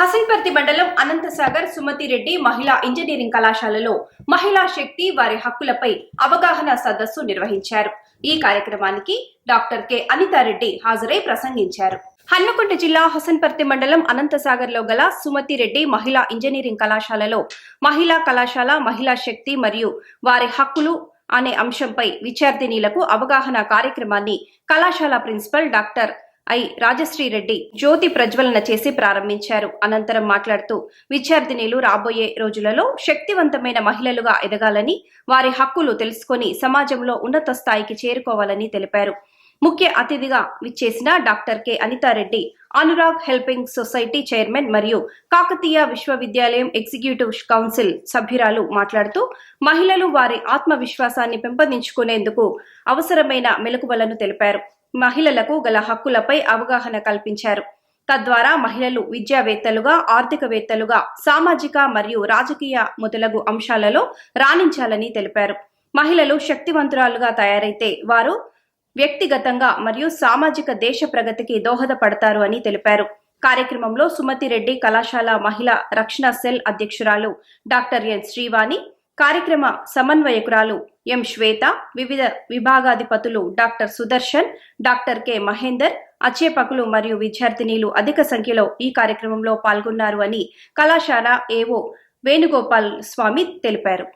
హసన్పర్తి మండలం అనంతసాగర్ సుమతి రెడ్డి మహిళా ఇంజనీరింగ్ కళాశాలలో మహిళా శక్తి వారి హక్కులపై అవగాహన సదస్సు నిర్వహించారు. ఈ కార్యక్రమానికి డాక్టర్ కె. అనితారెడ్డి హాజరై ప్రసంగించారు. హన్మకొండ జిల్లా హసన్పర్తి మండలం అనంతసాగర్లో గల సుమతి రెడ్డి మహిళా ఇంజనీరింగ్ కళాశాలలో మహిళా కళాశాల మహిళా శక్తి మరియు వారి హక్కులు అనే అంశంపై విద్యార్థినీలకు అవగాహన కార్యక్రమాన్ని కళాశాల ప్రిన్సిపల్ డాక్టర్ ఐ రాజశ్రీరెడ్డి జ్యోతి ప్రజ్వలన చేసి ప్రారంభించారు. అనంతరం మాట్లాడుతూ విద్యార్థినిలు రాబోయే రోజులలో శక్తివంతమైన మహిళలుగా ఎదగాలని వారి హక్కులు తెలుసుకొని సమాజంలో ఉన్నత స్థాయికి చేరుకోవాలని తెలిపారు. ముఖ్య అతిథిగా విచ్చేసిన doctor K. Anitha Reddy Anurag helping society chairman మరియు కాకతీయ విశ్వవిద్యాలయం ఎగ్జిక్యూటివ్ కౌన్సిల్ సభ్యురాలు మాట్లాడుతూ మహిళలు వారి ఆత్మవిశ్వాసాన్ని పెంపొందించుకునేందుకు అవసరమైన మెలకువలను తెలిపారు. మహిళలకు గల హక్కులపై అవగాహన కల్పించారు. తద్వారా మహిళలు విద్యావేత్తలుగా ఆర్థికవేత్తలుగా సామాజిక మరియు రాజకీయ మొదలగు అంశాలలో రాణించాలని తెలిపారు. మహిళలు శక్తివంతురాలుగా తయారైతే వారు వ్యక్తిగతంగా మరియు సామాజిక దేశ ప్రగతికి దోహదపడతారు అని తెలిపారు. కార్యక్రమంలో సుమతి రెడ్డి కళాశాల మహిళా రక్షణ సెల్ అధ్యక్షురాలు డాక్టర్ ఎన్ శ్రీవాణి కార్యక్రమ సమన్వయకురాలు ఎం శ్వేత వివిధ విభాగాధిపతులు doctor Sudarshan doctor K Mahender అధ్యాపకులు మరియు విద్యార్థినీలు అధిక సంఖ్యలో ఈ కార్యక్రమంలో పాల్గొన్నారు అని కళాశాల ఏవో వేణుగోపాల్ స్వామి తెలిపారు.